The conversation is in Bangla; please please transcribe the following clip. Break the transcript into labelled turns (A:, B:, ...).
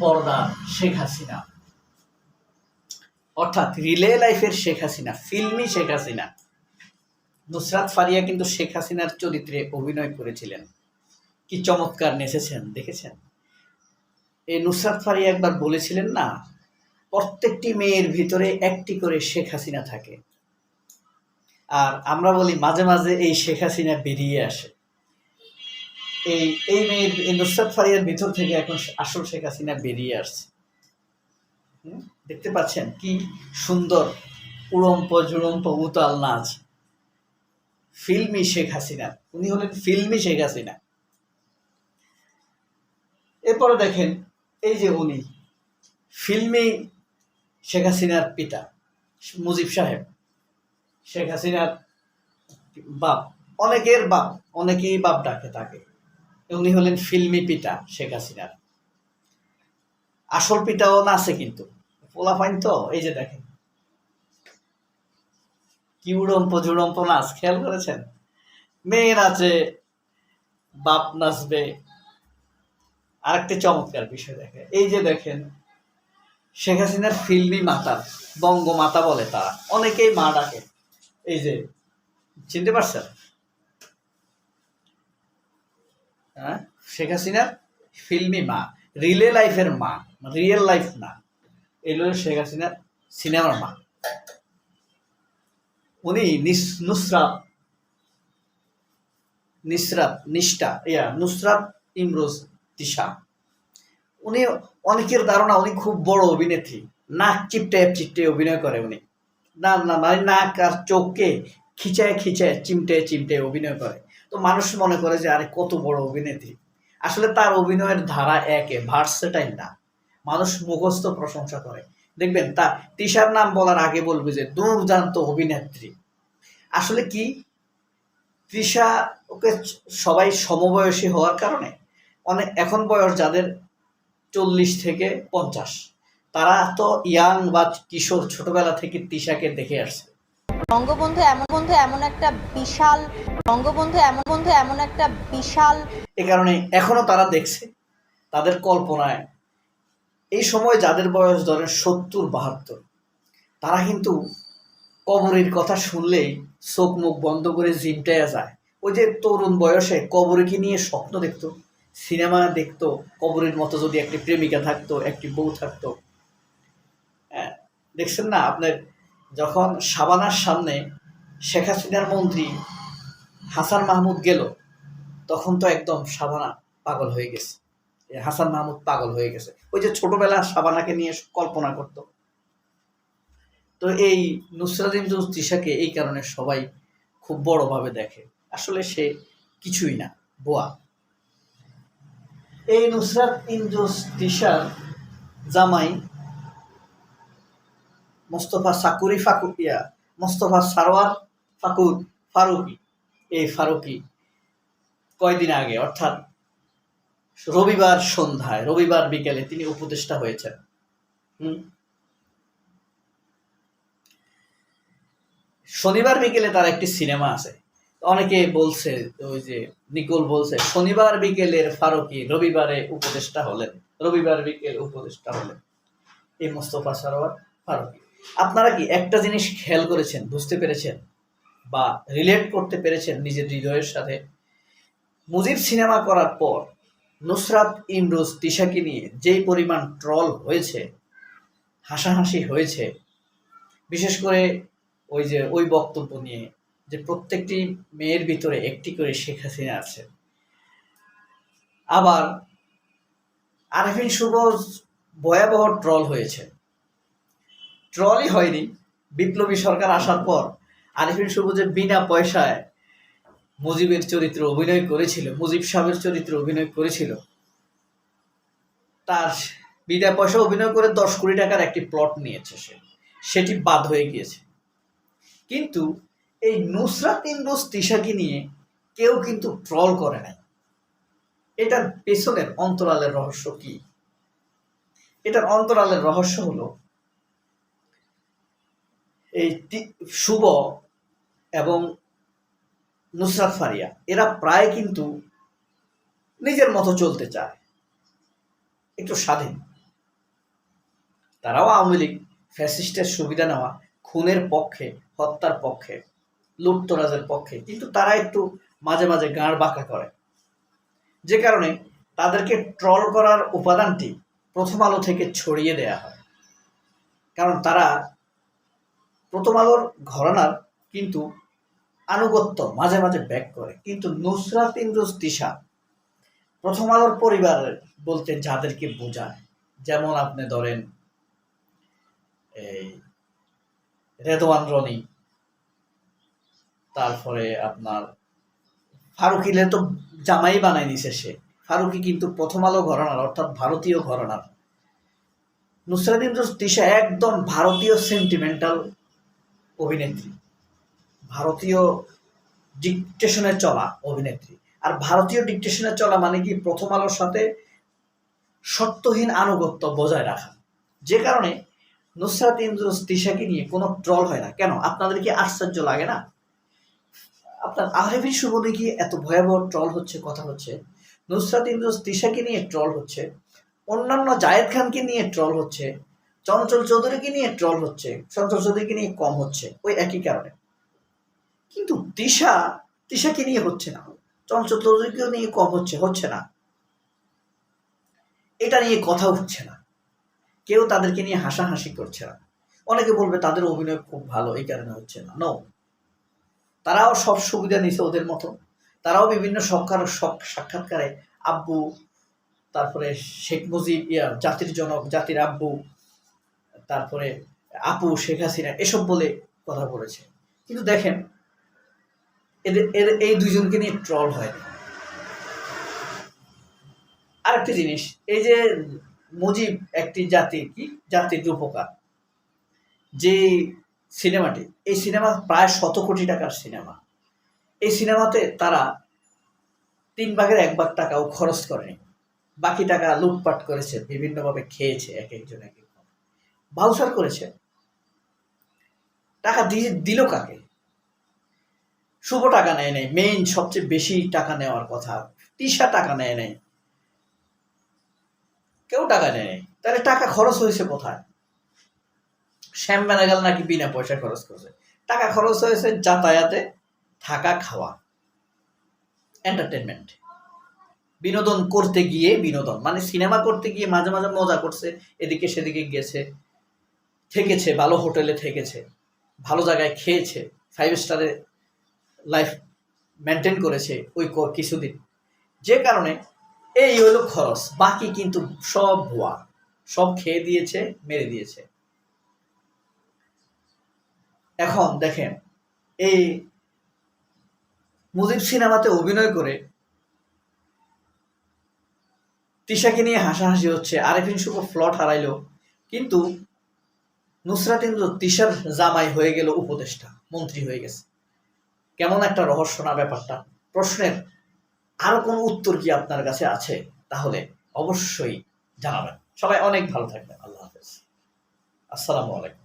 A: পর্দা শেখ হাসিনা। অর্থাৎ রিলে লাইফের শেখ হাসিনা, ফিল্মি শেখ হাসিনা। নুসরাত ফারিয়া কিন্তু শেখ হাসিনার চরিত্রে অভিনয় করেছিলেন। কি চমৎকার নেচেছেন, দেখেছেন? এই নুসরাত ফারিয়া একবার বলেছিলেন না, প্রত্যেকটি মেয়ের ভিতরে একটি করে শেখ হাসিনা থাকে। আর আমরা বলি মাঝে মাঝে এই শেখ হাসিনা বেরিয়ে আসে। এই এই মেয়ের এই নুসরাত ফারিয়ার ভিতর থেকে এখন আসল শেখ হাসিনা বেরিয়ে আসছে। দেখতে পাচ্ছেন কি সুন্দর উড়ম্প জুড়ম্প উতাল নাচ। ফিল্মি শেখ হাসিনা, উনি হলেন ফিল্মি শেখ হাসিনা। এরপরে দেখেন, এই যে উনি, ফিল্মি শেখ হাসিনার পিতা, মুজিব সাহেব। শেখ হাসিনার বাপ, অনেকের বাপ, অনেকেই বাপ ডাকে তাকে উনি হলেন ফিল্মি পিতা শেখ হাসিনার। আসল পিতাও না আছে কিন্তু। পোলাফাইন তো, এই যে দেখেন। কি উড়ম্প ঝুড়ম্প নাচ, খেয়াল করেছেন? মেয়ে নাচে বাপ নাচবে। আরেকটি চমৎকার বিষয় দেখে এই যে দেখেন, শেখ হাসিনার ফিল্মি মাতা বঙ্গ মাতা বলে তারা। অনেকেই মা ডাকে। এই যে, চিনতে পারছেন হ্যাঁ শেখ হাসিনার ফিল্মি মা রিলে লাইফের মা রিয়েল লাইফ না। এগুলো শেখ হাসিনার সিনেমার মা। উনি নুসরাত, নিসরাত নিষ্ঠা, ইয়া, নুসরাত ইমরোজ তিশা। উনি অনেকের ধারণা, উনি খুব বড় অভিনেত্রী। নাক চিপটে চিপটে অভিনয় করে উনি। না না মানে নাক আর চোখকে খিচায় খিচায় চিমটে চিমটে অভিনয় করে। তো মানুষ মনে করে যে, আরে, কত বড় অভিনেত্রী। আসলে তার অভিনয়ের ধারা একে ভার্সেটাইল না। মানুষ মুখস্থ প্রশংসা করে। দেখবেন, তা তিশার নাম বলার আগে বলবে যে, দুর্দান্ত অভিনেত্রী। আসলে কি? তৃষা ওকে সবাই সমবয়সী হওয়ার কারণে অনেক এখন বয়স যাদের চল্লিশ থেকে পঞ্চাশ। তারা তো ইয়াং বা কিশোর ছোটবেলা থেকে তৃষাকে দেখে আসছে।
B: বঙ্গবন্ধু এমন বন্ধু, এমন একটা বিশাল বঙ্গবন্ধু এমন বন্ধু এমন একটা বিশাল
A: এ কারণে এখনও তারা দেখছে তাদের কল্পনায় এই সময় যাদের বয়স ধরেন সত্তর বাহাত্তর তারা কিন্তু কবরের কথা শুনলেই চোখ মুখ বন্ধ করে জিমটায় যায়। ওই যে তরুণ বয়সে কবরকে নিয়ে স্বপ্ন দেখতো সিনেমা দেখতো কবরের মতো যদি একটি প্রেমিকা থাকতো একটি বউ থাকতো। হ্যাঁ, দেখছেন না? আপনার যখন সাবানার সামনে শেখ হাসিনার মন্ত্রী হাসান মাহমুদ গেল, তখন তো একদম সাবানা পাগল হয়ে গেছে। হাসান মাহমুদ পাগল হয়ে গেছে। ওই যে ছোটবেলা সাবানাকে নিয়ে কল্পনা করত। তো এই নুসরাত ইমরোজ তিশাকে এই কারণে সবাই খুব বড়ভাবে দেখে। আসলে সে কিছুই না, বোয়া। এই নুসরাত ইমরোজ তিশার জামাই মোস্তফা সাকুরি ফাকুকিয়া মোস্তফা সারোয়ার ফাকুর ফারুকি। এই ফারুকি কয়দিন আগে, অর্থাৎ রবিবার সন্ধ্যায়, রবিবার বিকেলে তিনি উপদেষ্টা হয়েছেন। শনিবার বিকেলে তার একটি সিনেমা আছে। অনেকে বলছে, ওই যে নিকোল বলছে, শনিবার বিকেলের ফারুকি রবিবারে উপদেষ্টা হলেন। রবিবার বিকেল উপদেষ্টা হলেন। এই মোস্তফা সারোয়ার ফারুকি। আপনারা কি একটা জিনিস খেয়াল করেছেন, বুঝতে পেরেছেন? বা রিলেট করতে পেরেছেন নিজের হৃদয়ের সাথে। মুজিব সিনেমা করার পর নুসরাত ইমরোজ, তিশাকে নিয়ে যেই পরিমাণ ট্রল হয়েছে, হাসাহাসি হয়েছে, বিশেষ করে ওই যে, ওই বক্তব্য নিয়ে যে প্রত্যেকটি মেয়ের ভিতরে একটি করে শেখ হাসিনা আছে। আবার আরফিন শুভ ভয়াবহ ট্রল হয়েছে। ট্রলই হয়নি, বিপ্লবী সরকার আসার পর আরিফিন যে বিনা পয়সায় মুজিবের চরিত্র অভিনয় করেছিল, মুজিব সাহেবের চরিত্র অভিনয় করেছিল। তার বিনা পয়সা অভিনয় করে দশ কোটি টাকার একটি প্লট নিয়েছে সে। সেটি বাদ হয়ে গিয়েছে। কিন্তু এই নুসরাত ইমরোজ তিশাকে নিয়ে কেউ কিন্তু ট্রল করে নাই। এটার পেছনের অন্তরালের রহস্য কি? এটার অন্তরালের রহস্য হলো এই শুভ এবং নুসরাত ফারিয়া, এরা প্রায় কিন্তু নিজের মতো চলতে চায়। একটু স্বাধীন। তারাও আওয়ামী লীগ, ফ্যাসিস্টের সুবিধা নেওয়া, খুনের পক্ষে, হত্যার পক্ষে, লুটতরাজের পক্ষে, কিন্তু তারা একটু মাঝে মাঝে গাঁড় বাঁকা করে। যে কারণে তাদেরকে ট্রল করার উপাদানটি প্রথম আলো থেকে ছড়িয়ে দেয়া হয়। কারণ তারা প্রথম আলোর ঘরানার কিন্তু আনুগত্য মাঝে মাঝে ব্যাক করে। কিন্তু নুসরাত ইন্দ্রুস তিশা প্রথম আলোর পরিবারের বলতে যাদেরকে বোঝায়, যেমন আপনি ধরেন এই রেদওয়ান রনি, তারপরে আপনার ফারুকিলে তো জামাই বানাই নিছে সে। ফারুকি কিন্তু প্রথম আলো ঘরানার, অর্থাৎ ভারতীয় ঘরানার। নুসরাত ইন্দ্রুস তিশা একদম ভারতীয় সেন্টিমেন্টাল অভিনেত্রী। ভারতীয় ডিকটেশনে চলা অভিনেত্রী। আর ভারতীয় ডিকটেশনে চলা মানে কি? প্রথম আলোর সাথে সত্যহীন আনুগত্য বজায় রাখা। যে কারণে নুসরাত ইন্দ্রুস তিশাকে নিয়ে কোনো ট্রল হয় না। কেন? আপনাদের কি আশ্চর্য লাগে না? আপনার আহরেফির শুভ কি এত ভয়াবহ ট্রল হচ্ছে? কথা হচ্ছে, নুসরাত ইন্দ্রুস তিশাকে নিয়ে ট্রল হচ্ছে, অন্যান্য জায়েদ খানকে নিয়ে ট্রল হচ্ছে চঞ্চল চৌধুরীকে নিয়ে ট্রল হচ্ছে, চঞ্চল চৌধুরীকে নিয়ে কম হচ্ছে, ওই একই কারণে। কিন্তু তিশা তিশাকে নিয়ে হচ্ছে না। চঞ্চল চৌধুরীকেও নিয়ে কম হচ্ছে হচ্ছে না। এটা নিয়ে কথা উঠছে না। কেউ তাদেরকে নিয়ে হাসাহাসি করছে না। অনেকে বলবে, তাদের অভিনয় খুব ভালো, এই কারণে হচ্ছে না। নো তারাও সব সুবিধা নিছে ওদের মতো তারাও বিভিন্ন সরকার সাক্ষাৎকারে আব্বু, তারপরে শেখ মুজিব, ইয়া, জাতির জনক, জাতির আব্বু তারপরে আপু, শেখ হাসিনা, এসব বলে কথা বলেছে। কিন্তু দেখেন, এদের এই দুইজনকে নিয়ে ট্রল হয়। আরেকটি জিনিস, এই যে মুজিব একটি জাতি, কি? জাতির রূপকার যে সিনেমাটি, এই সিনেমা প্রায় শত কোটি টাকার সিনেমা। এই সিনেমাতে তারা তিন ভাগের এক ভাগ টাকাও খরচ করেনি। বাকি টাকা লুটপাট করেছে, বিভিন্নভাবে খেয়েছে, এক একজন এক বাউসার করেছে। টাকা দিয়ে দিল কাকে? শুভ টাকা নেয় নাই। মেইন সবচেয়ে বেশি টাকা নেওয়ার কথা। তিশা টাকা নেয় নাই। কেউ টাকা নেয় নাই। তাহলে টাকা খরচ হয়েছে কোথায়? শ্যাম বেনাগাল নাকি বিনা পয়সা খরচ করছে। টাকা খরচ হয়েছে যাতায়াতে, থাকা, খাওয়া। এন্টারটেনমেন্ট বিনোদন করতে গিয়ে বিনোদন। মানে সিনেমা করতে গিয়ে মাঝে মাঝে মজা করছে। এদিকে সেদিকে গেছে। থেকেছে ভালো হোটেলে থেকেছে ভালো জায়গায় খেয়েছে ফাইভ স্টারে লাইফ মেনটেন করেছে ওই কিছুদিন। যে কারণে এই হলো খরচ, বাকি কিন্তু সব ভুয়া, সব খেয়ে দিয়েছে, মেরে দিয়েছে। এখন দেখেন, এই মুজিব সিনেমাতে অভিনয় করে তিশাকে নিয়ে হাসাহাসি হচ্ছে আরেফিন শুভ ফ্লট হারাইলো, কিন্তু নুসরাত ইন্দু তিশার জামাই হয়ে গেল উপদেষ্টা, মন্ত্রী হয়ে গেছে। কেমন একটা রহস্য না ব্যাপারটা। প্রশ্নের আরও কোন উত্তর কি আপনার কাছে আছে? তাহলে অবশ্যই জানাবেন। সবাই অনেক ভালো থাকবেন। আল্লাহ হাফেজ। আসসালামু আলাইকুম।